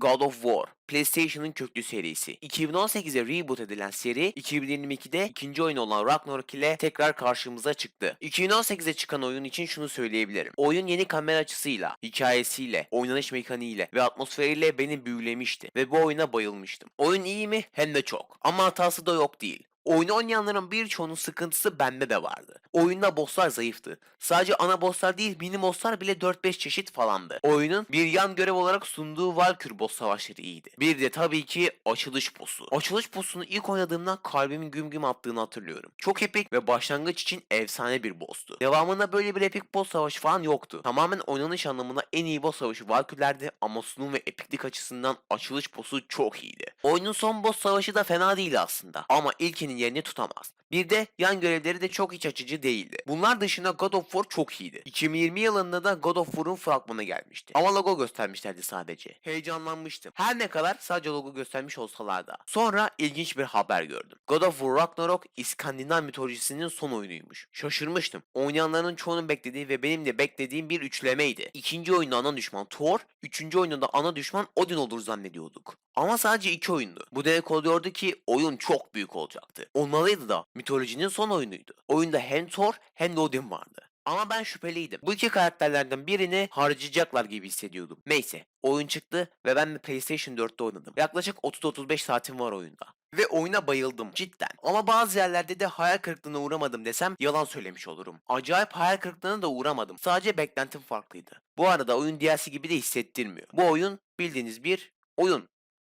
God of War, PlayStation'ın köklü serisi. 2018'e reboot edilen seri 2022'de ikinci oyun olan Ragnarok ile tekrar karşımıza çıktı. 2018'e çıkan oyun için şunu söyleyebilirim. Oyun yeni kamera açısıyla, hikayesiyle, oynanış mekaniğiyle ve atmosferiyle beni büyülemişti ve bu oyuna bayılmıştım. Oyun iyi mi? Hem de çok. Ama hatası da yok değil. Oyunu oynayanların birçoğunun sıkıntısı bende de vardı. Oyunda bosslar zayıftı. Sadece ana bosslar değil mini bosslar bile 4-5 çeşit falandı. Oyunun bir yan görev olarak sunduğu Valkür boss savaşları iyiydi. Bir de tabii ki açılış bossu. Açılış bossunu ilk oynadığımda kalbimin güm güm attığını hatırlıyorum. Çok epik ve başlangıç için efsane bir boss'tu. Devamında böyle bir epik boss savaşı falan yoktu. Tamamen oynanış anlamında en iyi boss savaşı Valkürler'di ama sunum ve epiklik açısından açılış boss'u çok iyiydi. Oyunun son boss savaşı da fena değildi aslında ama ilkinin yerini tutamaz. Bir de yan görevleri de çok iç açıcı değildi. Bunlar dışında God of War çok iyiydi. 2020 yılında da God of War'un fragmanı gelmişti. Ama logo göstermişlerdi sadece. Heyecanlanmıştım. Her ne kadar sadece logo göstermiş olsalar da. Sonra ilginç bir haber gördüm. God of War Ragnarok İskandinav mitolojisinin son oyunuymuş. Şaşırmıştım. Oynayanların çoğunun beklediği ve benim de beklediğim bir üçlemeydi. İkinci oyunda ana düşman Thor, üçüncü oyunda ana düşman Odin olur zannediyorduk. Ama sadece iki oyundu. Bu demek oluyordu ki oyun çok büyük olacaktı. Olmalıydı da mitolojinin son oyunuydu. Oyunda hem Thor hem de Odin vardı. Ama ben şüpheliydim. Bu iki karakterlerden birini harcayacaklar gibi hissediyordum. Neyse oyun çıktı ve ben de PlayStation 4'te oynadım. Yaklaşık 30-35 saatim var oyunda. Ve oyuna bayıldım cidden. Ama bazı yerlerde de hayal kırıklığına uğramadım desem yalan söylemiş olurum. Acayip hayal kırıklığına da uğramadım. Sadece beklentim farklıydı. Bu arada oyun DLC gibi de hissettirmiyor. Bu oyun bildiğiniz bir oyun.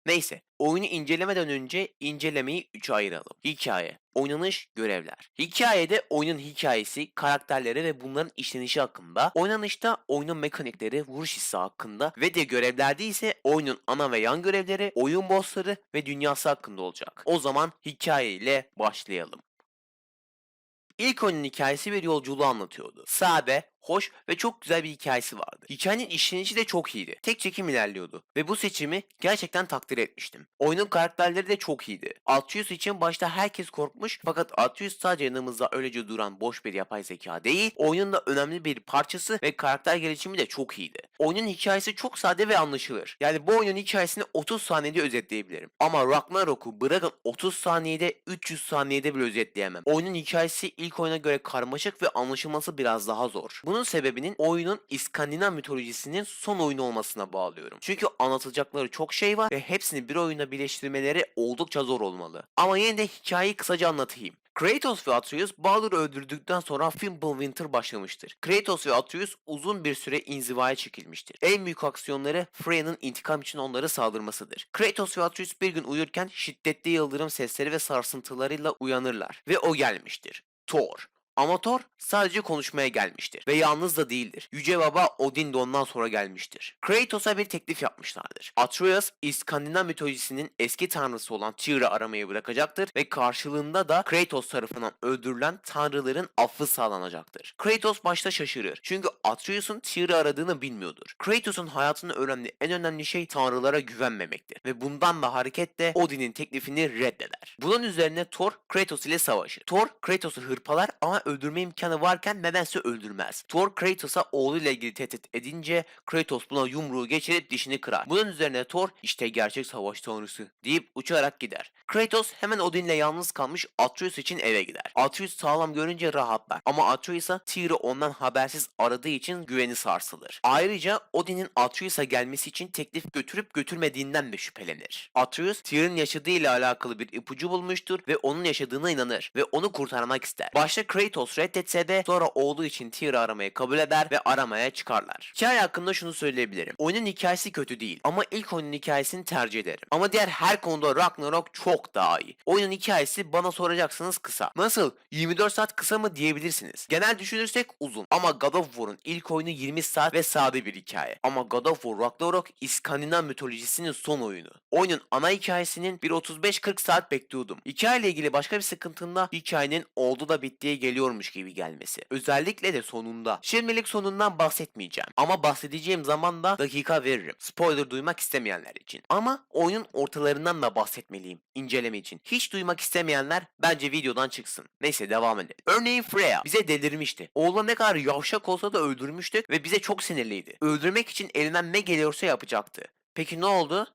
Neyse, oyunu incelemeden önce incelemeyi 3'e ayıralım. Hikaye, oynanış, görevler. Hikayede oyunun hikayesi, karakterleri ve bunların işlenişi hakkında, oynanışta oyunun mekanikleri, vuruş hissi hakkında ve de görevlerde ise oyunun ana ve yan görevleri, oyun bossları ve dünyası hakkında olacak. O zaman hikayeyle başlayalım. İlk oyunun hikayesi bir yolculuğu anlatıyordu. Sade, hoş ve çok güzel bir hikayesi vardı. Hikayenin işlenişi de çok iyiydi. Tek çekim ilerliyordu ve bu seçimi gerçekten takdir etmiştim. Oyunun karakterleri de çok iyiydi. Atreus için başta herkes korkmuş fakat Atreus sadece yanımızda öylece duran boş bir yapay zeka değil, oyunun da önemli bir parçası ve karakter gelişimi de çok iyiydi. Oyunun hikayesi çok sade ve anlaşılır. Yani bu oyunun hikayesini 30 saniyede özetleyebilirim. Ama Ragnarok'u bırakın 30 saniyede 300 saniyede bile özetleyemem. Oyunun hikayesi ilk oyuna göre karmaşık ve anlaşılması biraz daha zor. Bunun sebebinin oyunun İskandinav mitolojisinin son oyunu olmasına bağlıyorum. Çünkü anlatılacakları çok şey var ve hepsini bir oyuna birleştirmeleri oldukça zor olmalı. Ama yine de hikayeyi kısaca anlatayım. Kratos ve Atreus Baldur'u öldürdükten sonra Fimbulwinter başlamıştır. Kratos ve Atreus uzun bir süre inzivaya çekilmiştir. En büyük aksiyonları Freya'nın intikam için onları saldırmasıdır. Kratos ve Atreus bir gün uyurken şiddetli yıldırım sesleri ve sarsıntılarıyla uyanırlar ve o gelmiştir. Thor. Ama Thor sadece konuşmaya gelmiştir ve yalnız da değildir. Yüce Baba Odin de ondan sonra gelmiştir. Kratos'a bir teklif yapmışlardır. Atreus, İskandinav mitolojisinin eski tanrısı olan Tyr'ı aramayı bırakacaktır ve karşılığında da Kratos tarafından öldürülen tanrıların affı sağlanacaktır. Kratos başta şaşırır çünkü Atreus'un Tyr'ı aradığını bilmiyordur. Kratos'un hayatında önemli en önemli şey tanrılara güvenmemektir ve bundan da hareketle Odin'in teklifini reddeder. Bunun üzerine Thor Kratos ile savaşır. Thor Kratos'u hırpalar ama öldürme imkanı varken nedense öldürmez. Thor Kratos'a oğluyla ilgili tehdit edince Kratos buna yumruğu geçirip dişini kırar. Bunun üzerine Thor işte gerçek savaş tanrısı deyip uçarak gider. Kratos hemen Odin'le yalnız kalmış Atreus için eve gider. Atreus sağlam görünce rahatlar ama Atreus'a Tyr'ı ondan habersiz aradığı için güveni sarsılır. Ayrıca Odin'in Atreus'a gelmesi için teklif götürüp götürmediğinden de şüphelenir. Atreus Tyr'ın yaşadığı ile alakalı bir ipucu bulmuştur ve onun yaşadığına inanır ve onu kurtarmak ister. Başta Kratos reddetse de sonra oğlu için Tyr'ı aramayı kabul eder ve aramaya çıkarlar. Hikaye hakkında şunu söyleyebilirim. Oyunun hikayesi kötü değil ama ilk oyunun hikayesini tercih ederim. Ama diğer her konuda Ragnarok çok daha iyi. Oyunun hikayesi bana soracaksınız kısa. Nasıl? 24 saat kısa mı diyebilirsiniz. Genel düşünürsek uzun. Ama God of War'un ilk oyunu 20 saat ve sade bir hikaye. Ama God of War Ragnarok İskandinav mitolojisinin son oyunu. Oyunun ana hikayesinin bir 35-40 saat bekliyordum. Hikayeyle ilgili başka bir sıkıntımda hikayenin oldu da bittiye geliyormuş gibi gelmesi. Özellikle de sonunda. Şimdilik sonundan bahsetmeyeceğim. Ama bahsedeceğim zaman da dakika veririm. Spoiler duymak istemeyenler için. Ama oyunun ortalarından da bahsetmeliyim. inceleme için. Hiç duymak istemeyenler bence videodan çıksın. Neyse devam edelim. Örneğin Freya bize delirmişti. Oğlan ne kadar yavşak olsa da öldürmüştük ve bize çok sinirliydi. Öldürmek için elinden ne geliyorsa yapacaktı. Peki ne oldu?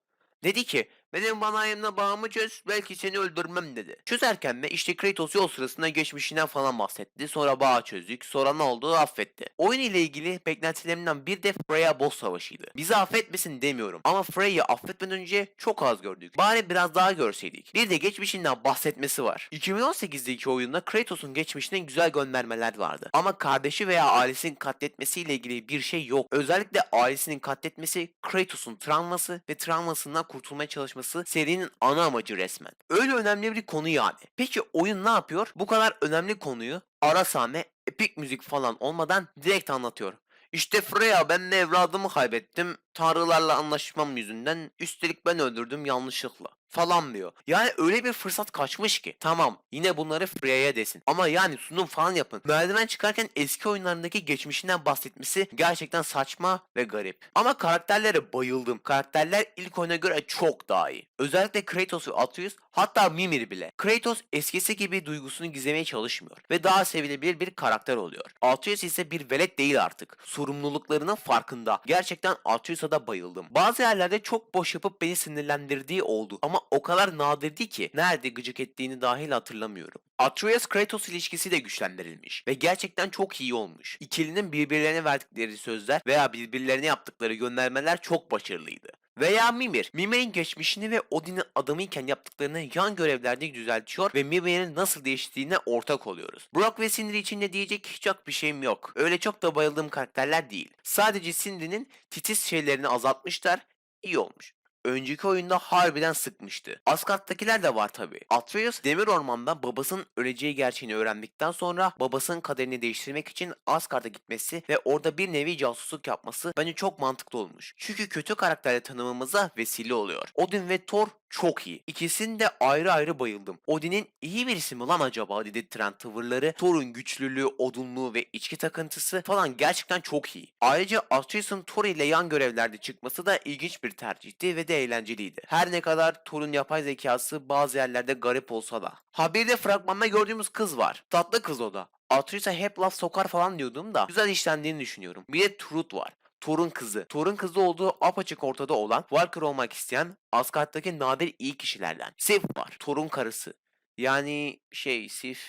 Dedi ki benim banayımla bağımı çöz belki seni öldürmem dedi. Çözerken de işte Kratos yol sırasında geçmişinden falan bahsetti. Sonra bağı çözdük. Sonra ne oldu affetti. Oyun ile ilgili beklentilerimden bir de Freya boss savaşıydı. Bizi affetmesin demiyorum ama Freya'yı affetmeden önce çok az gördük. Bari biraz daha görseydik. Bir de geçmişinden bahsetmesi var. 2018'deki oyunda Kratos'un geçmişine güzel göndermeler vardı. Ama kardeşi veya ailesinin katletmesiyle ilgili bir şey yok. Özellikle ailesinin katletmesi Kratos'un travması ve travmasından kurtulmaya çalışması serinin ana amacı resmen. Öyle önemli bir konu yani. Peki oyun ne yapıyor? Bu kadar önemli konuyu ara sahne, epik müzik falan olmadan direkt anlatıyor. İşte Freya ben evladımı kaybettim. Tanrılarla anlaşmam yüzünden üstelik ben öldürdüm yanlışlıkla falan diyor. Yani öyle bir fırsat kaçmış ki. Tamam yine bunları Freya'ya desin. Ama yani sunum falan yapın. Merdiven çıkarken eski oyunlarındaki geçmişinden bahsetmesi gerçekten saçma ve garip. Ama karakterlere bayıldım. Karakterler ilk oyuna göre çok daha iyi. Özellikle Kratos ve Atreus hatta Mimir bile. Kratos eskisi gibi duygusunu gizlemeye çalışmıyor ve daha sevilebilir bir karakter oluyor. Atreus ise bir velet değil artık. Sorumluluklarının farkında. Gerçekten Atreus'a da bayıldım. Bazı yerlerde çok boş yapıp beni sinirlendirdiği oldu ama o kadar nadirdi ki nerede gıcık ettiğini dahil hatırlamıyorum. Atreus Kratos ilişkisi de güçlendirilmiş ve gerçekten çok iyi olmuş. İkilinin birbirlerine verdikleri sözler veya birbirlerine yaptıkları göndermeler çok başarılıydı. Veya Mimir. Mimir'in geçmişini ve Odin'in adamıyken yaptıklarını yan görevlerde düzeltiyor ve Mimir'in nasıl değiştiğine ortak oluyoruz. Brock ve Sindri için de diyecek çok bir şeyim yok. Öyle çok da bayıldığım karakterler değil. Sadece Sindri'nin titiz şeylerini azaltmışlar, iyi olmuş. Önceki oyunda harbiden sıkmıştı. Asgard'dakiler de var tabi. Atreus Demir Orman'da babasının öleceği gerçeğini öğrendikten sonra babasının kaderini değiştirmek için Asgard'a gitmesi ve orada bir nevi casusluk yapması bence çok mantıklı olmuş. Çünkü kötü karakterle tanımamıza vesile oluyor. Odin ve Thor çok iyi. İkisini de ayrı ayrı bayıldım. Odin'in iyi birisi mi lan acaba dedirtiren tavırları, Thor'un güçlülüğü, odunluğu ve içki takıntısı falan gerçekten çok iyi. Ayrıca Atreus'un Thor ile yan görevlerde çıkması da ilginç bir tercihti ve de eğlenceliydi. Her ne kadar Thor'un yapay zekası bazı yerlerde garip olsa da. Ha bir de fragmanda gördüğümüz kız var. Tatlı kız o da. Atreus'a hep laf sokar falan diyordum da güzel işlendiğini düşünüyorum. Bir de Truth var. Thor'un kızı. Thor'un kızı olduğu apaçık ortada olan Valkyr olmak isteyen Asgard'daki nadir iyi kişilerden. Sif var. Thor'un karısı. Yani şey Sif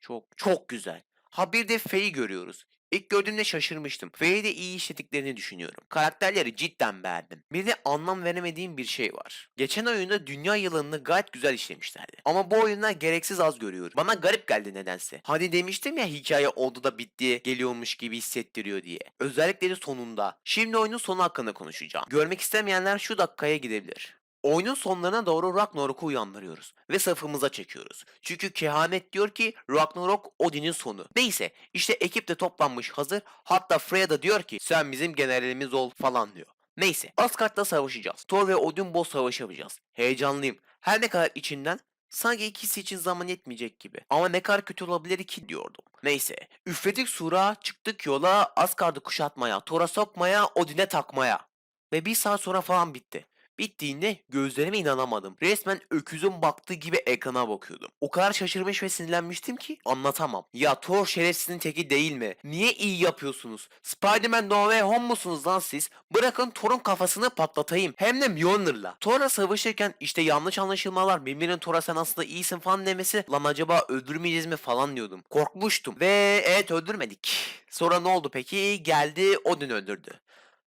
çok çok güzel. Ha bir de Faye'i görüyoruz. İlk gördüğümde şaşırmıştım. Faye'i de iyi işlediklerini düşünüyorum. Karakterleri cidden beğendim. Bir de anlam veremediğim bir şey var. Geçen oyunda dünya yılanını gayet güzel işlemişlerdi. Ama bu oyunda gereksiz az görüyorum. Bana garip geldi nedense. Hani demiştim ya hikaye oldu da bitti, geliyormuş gibi hissettiriyor diye. Özellikle de sonunda. Şimdi oyunun sonu hakkında konuşacağım. Görmek istemeyenler şu dakikaya gidebilir. Oyunun sonlarına doğru Ragnarok'u uyandırıyoruz ve safımıza çekiyoruz. Çünkü kehanet diyor ki Ragnarok Odin'in sonu. Neyse işte ekip de toplanmış hazır. Hatta Freya da diyor ki sen bizim generalimiz ol falan diyor. Neyse Asgard'da savaşacağız. Thor ve Odin boss savaşı. Heyecanlıyım. Her ne kadar içinden sanki ikisi için zaman yetmeyecek gibi. Ama ne kadar kötü olabilir ki diyordum. Neyse. Üfledik sura, çıktık yola, Asgard'ı kuşatmaya, Thor'a sokmaya, Odin'e takmaya. Ve bir saat sonra falan bitti. Bittiğinde gözlerime inanamadım. Resmen öküzün baktığı gibi ekrana bakıyordum. O kadar şaşırmış ve sinirlenmiştim ki anlatamam. Ya Thor şerefsizin teki değil mi? Niye iyi yapıyorsunuz? Spider-Man No Way Home musunuz lan siz? Bırakın Thor'un kafasını patlatayım. Hem de Mjolnir'la. Thor'la savaşırken işte yanlış anlaşılmalar birbirinin Thor'a sen aslında iyisin falan demesi lan acaba öldürmeyeceğiz mi falan diyordum. Korkmuştum. Ve evet öldürmedik. Sonra ne oldu peki? Geldi Odin öldürdü.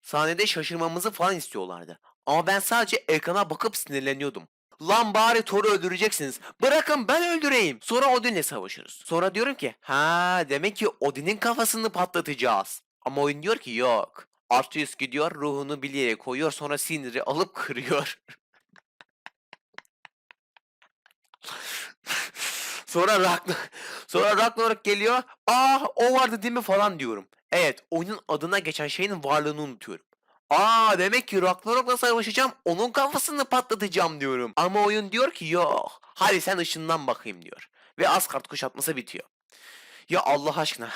Sahnede şaşırmamızı falan istiyorlardı. Ama ben sadece ekrana bakıp sinirleniyordum. Lan bari Thor'u öldüreceksiniz. Bırakın ben öldüreyim. Sonra Odin'le savaşırız. Sonra diyorum ki ha demek ki Odin'in kafasını patlatacağız. Ama oyun diyor ki yok. Arthur gidiyor ruhunu bilyeye koyuyor sonra siniri alıp kırıyor. sonra Ragnar sonra Ragnarok geliyor. Ah o vardı değil mi falan diyorum. Evet oyunun adına geçen şeyin varlığını unutuyorum. Aa demek ki Ragnarok'la savaşacağım onun kafasını patlatacağım diyorum. Ama oyun diyor ki yok. Hadi sen ışından bakayım diyor. Ve Asgard kuşatması bitiyor. Ya Allah aşkına.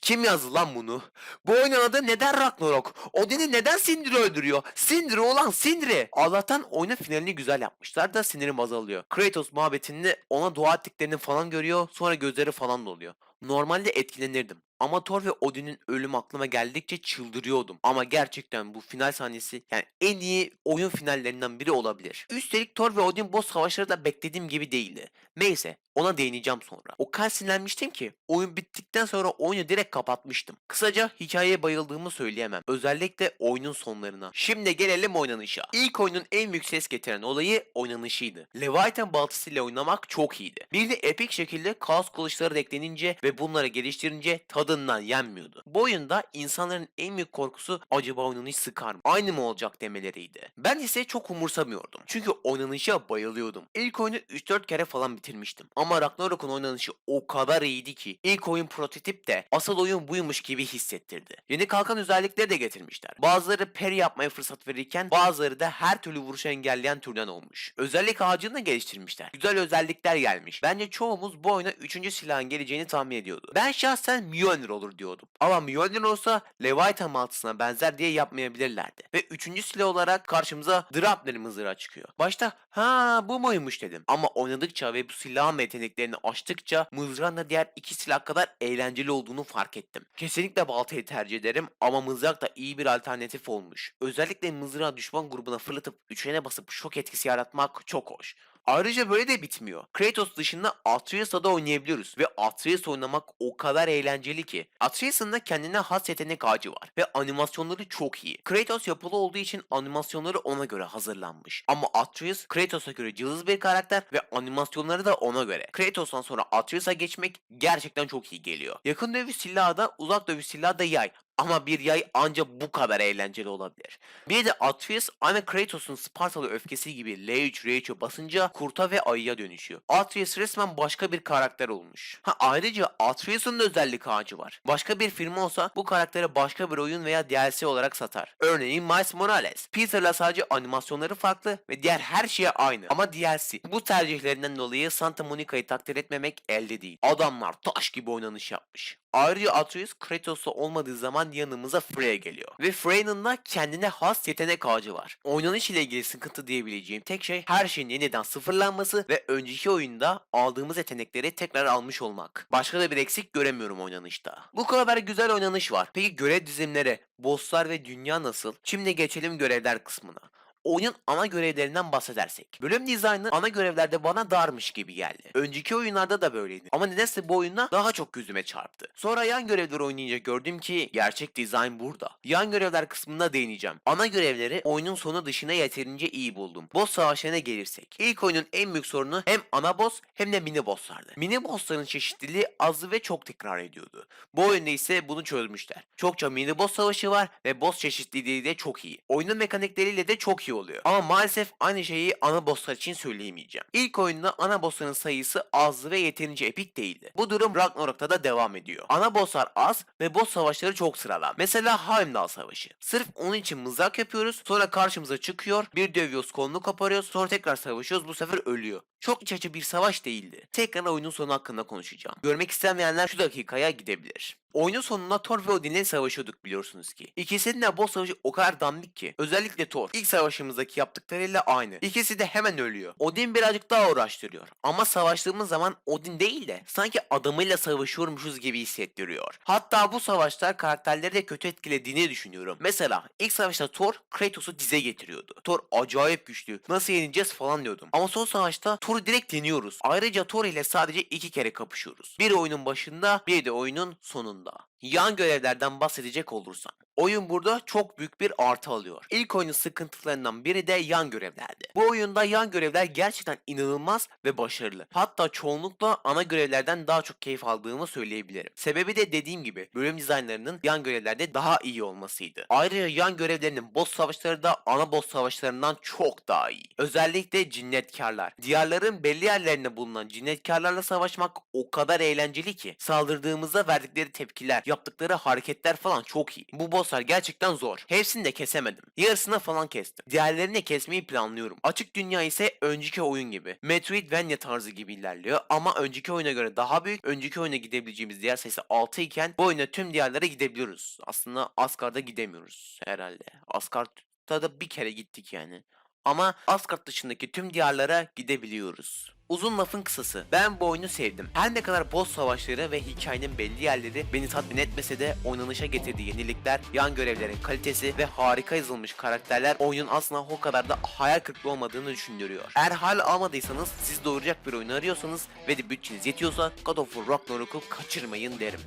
Kim yazdı lan bunu? Bu oyunun adı neden Ragnarok? Odin'i neden Sindri öldürüyor? Sindri olan Sindri. Allah'tan oyunun finalini güzel yapmışlar da sinirim azalıyor. Kratos muhabbetinde ona dua ettiklerini falan görüyor. Sonra gözleri falan doluyor. Normalde etkilenirdim. Ama Thor ve Odin'in ölümü aklıma geldikçe çıldırıyordum. Ama gerçekten bu final sahnesi yani en iyi oyun finallerinden biri olabilir. Üstelik Thor ve Odin boss savaşları da beklediğim gibi değildi. Neyse ona değineceğim sonra. O kadar sinirlenmiştim ki oyun bittikten sonra oyunu direkt kapatmıştım. Kısaca hikayeye bayıldığımı söyleyemem. Özellikle oyunun sonlarına. Şimdi gelelim oynanışa. İlk oyunun en büyük ses getiren olayı oynanışıydı. Leviathan baltasıyla oynamak çok iyiydi. Bir de epik şekilde kaos kılıçları da eklenince ve bunları geliştirince tadından yenmiyordu. Bu oyunda insanların en büyük korkusu acaba oynanış sıkar mı? Aynı mı olacak demeleriydi. Ben ise çok umursamıyordum. Çünkü oynanışa bayılıyordum. İlk oyunu 3-4 kere falan bitirmiştim. Ama Ragnarok'un oynanışı o kadar iyiydi ki ilk oyun prototip de asıl oyun buymuş gibi hissettirdi. Yeni kalkan özellikleri de getirmişler. Bazıları parry yapmaya fırsat verirken bazıları da her türlü vuruşu engelleyen türden olmuş. Özellik ağacını da geliştirmişler. Güzel özellikler gelmiş. Bence çoğumuz bu oyuna 3. silahın geleceğini tahmin ediyordu. Ben şahsen Mjolnir olur diyordum. Ama Mjolnir olsa Leviathan mantısına benzer diye yapmayabilirlerdi. Ve 3. silah olarak karşımıza Draupner mızrağı çıkıyor. Başta ha bu muymuş dedim. Ama oynadıkça ve bu silahın yeteneklerini açtıkça mızrağın da diğer iki silah kadar eğlenceli olduğunu fark ettim. Kesinlikle baltayı tercih ederim ama mızrak da iyi bir alternatif olmuş. Özellikle mızrağı düşman grubuna fırlatıp üçgene basıp şok etkisi yaratmak çok hoş. Ayrıca böyle de bitmiyor. Kratos dışında Atreus'la da oynayabiliyoruz ve Atreus oynamak o kadar eğlenceli ki. Atreus'un da kendine has yetenek ağacı var ve animasyonları çok iyi. Kratos yapılı olduğu için animasyonları ona göre hazırlanmış. Ama Atreus Kratos'a göre cılız bir karakter ve animasyonları da ona göre. Kratos'tan sonra Atreus'a geçmek gerçekten çok iyi geliyor. Yakın dövüş silahı da uzak dövüş silahı da yay. Ama bir yay ancak bu kadar eğlenceli olabilir. Bir de Atreus aynı Kratos'un Spartalı öfkesi gibi L3 R3'e basınca kurta ve ayıya dönüşüyor. Atreus resmen başka bir karakter olmuş. Ha ayrıca Atreus'un da özellik ağacı var. Başka bir firma olsa bu karakteri başka bir oyun veya DLC olarak satar. Örneğin Miles Morales. Peter'la sadece animasyonları farklı ve diğer her şeye aynı. Ama DLC. Bu tercihlerinden dolayı Santa Monica'yı takdir etmemek elde değil. Adamlar taş gibi oynanış yapmış. Ayrıca Atreus Kratos'la olmadığı zaman yanımıza Freya geliyor. Ve Freya'nın da kendine has yetenek ağacı var. Oynanış ile ilgili sıkıntı diyebileceğim tek şey her şeyin yeniden sıfırlanması ve önceki oyunda aldığımız yetenekleri tekrar almış olmak. Başka da bir eksik göremiyorum oynanışta. Bu kadar güzel oynanış var. Peki görev dizimleri, bosslar ve dünya nasıl? Şimdi geçelim görevler kısmına oyunun ana görevlerinden bahsedersek. Bölüm dizaynı ana görevlerde bana darmış gibi geldi. Önceki oyunlarda da böyleydi. Ama nedense bu oyunda daha çok gözüme çarptı. Sonra yan görevleri oynayınca gördüm ki gerçek dizayn burada. Yan görevler kısmına değineceğim. Ana görevleri oyunun sonu dışına yeterince iyi buldum. Boss savaşlarına gelirsek. İlk oyunun en büyük sorunu hem ana boss hem de mini bosslardı. Mini bossların çeşitliliği azı ve çok tekrar ediyordu. Bu oyunda ise bunu çözmüşler. Çokça mini boss savaşı var ve boss çeşitliliği de çok iyi. Oyunun mekanikleriyle de çok iyi oluyor. Ama maalesef aynı şeyi ana bosslar için söyleyemeyeceğim. İlk oyunda ana bossların sayısı azdı ve yeterince epik değildi. Bu durum Ragnarok'ta da devam ediyor. Ana bosslar az ve boss savaşları çok sıradan. Mesela Heimdall savaşı. Sırf onun için mızrak yapıyoruz. Sonra karşımıza çıkıyor. Bir dövüyoruz kolunu koparıyoruz. Sonra tekrar savaşıyoruz. Bu sefer ölüyor. Çok iç açı bir savaş değildi. Tekrar oyunun sonu hakkında konuşacağım. Görmek istemeyenler şu dakikaya gidebilir. Oyunun sonunda Thor ve Odin'le savaşıyorduk biliyorsunuz ki. İkisinin de boss savaşı o kadar dandik ki. Özellikle Thor. ilk savaşımızdaki yaptıklarıyla aynı. İkisi de hemen ölüyor. Odin birazcık daha uğraştırıyor. Ama savaştığımız zaman Odin değil de sanki adamıyla savaşıyormuşuz gibi hissettiriyor. Hatta bu savaşlar karakterleri de kötü etkilediğini düşünüyorum. Mesela ilk savaşta Thor Kratos'u dize getiriyordu. Thor acayip güçlü. Nasıl yeneceğiz falan diyordum. Ama son savaşta Thor'u direkt yeniyoruz. Ayrıca Thor ile sadece iki kere kapışıyoruz. Bir oyunun başında bir de oyunun sonunda. då? Yan görevlerden bahsedecek olursam. Oyun burada çok büyük bir artı alıyor. İlk oyunun sıkıntılarından biri de yan görevlerdi. Bu oyunda yan görevler gerçekten inanılmaz ve başarılı. Hatta çoğunlukla ana görevlerden daha çok keyif aldığımı söyleyebilirim. Sebebi de dediğim gibi bölüm dizaynlarının yan görevlerde daha iyi olmasıydı. Ayrıca yan görevlerinin boss savaşları da ana boss savaşlarından çok daha iyi. Özellikle cinnetkarlar. Diyarların belli yerlerinde bulunan cinnetkarlarla savaşmak o kadar eğlenceli ki saldırdığımızda verdikleri tepkiler, yaptıkları hareketler falan çok iyi. Bu bosslar gerçekten zor. Hepsini de kesemedim. Yarısını falan kestim. Diğerlerini de kesmeyi planlıyorum. Açık dünya ise önceki oyun gibi. Metroidvania tarzı gibi ilerliyor ama önceki oyuna göre daha büyük. Önceki oyuna gidebileceğimiz diğer sayısı 6 iken bu oyuna tüm diğerlere gidebiliyoruz. Aslında Asgard'a gidemiyoruz herhalde. Asgard'da da bir kere gittik yani. Ama Asgard dışındaki tüm diyarlara gidebiliyoruz. Uzun lafın kısası. Ben bu oyunu sevdim. Her ne kadar boss savaşları ve hikayenin belli yerleri beni tatmin etmese de oynanışa getirdiği yenilikler, yan görevlerin kalitesi ve harika yazılmış karakterler oyunun aslında o kadar da hayal kırıklığı olmadığını düşündürüyor. Eğer hala almadıysanız siz doğuracak bir oyun arıyorsanız ve de bütçeniz yetiyorsa God of War Ragnarok'u kaçırmayın derim.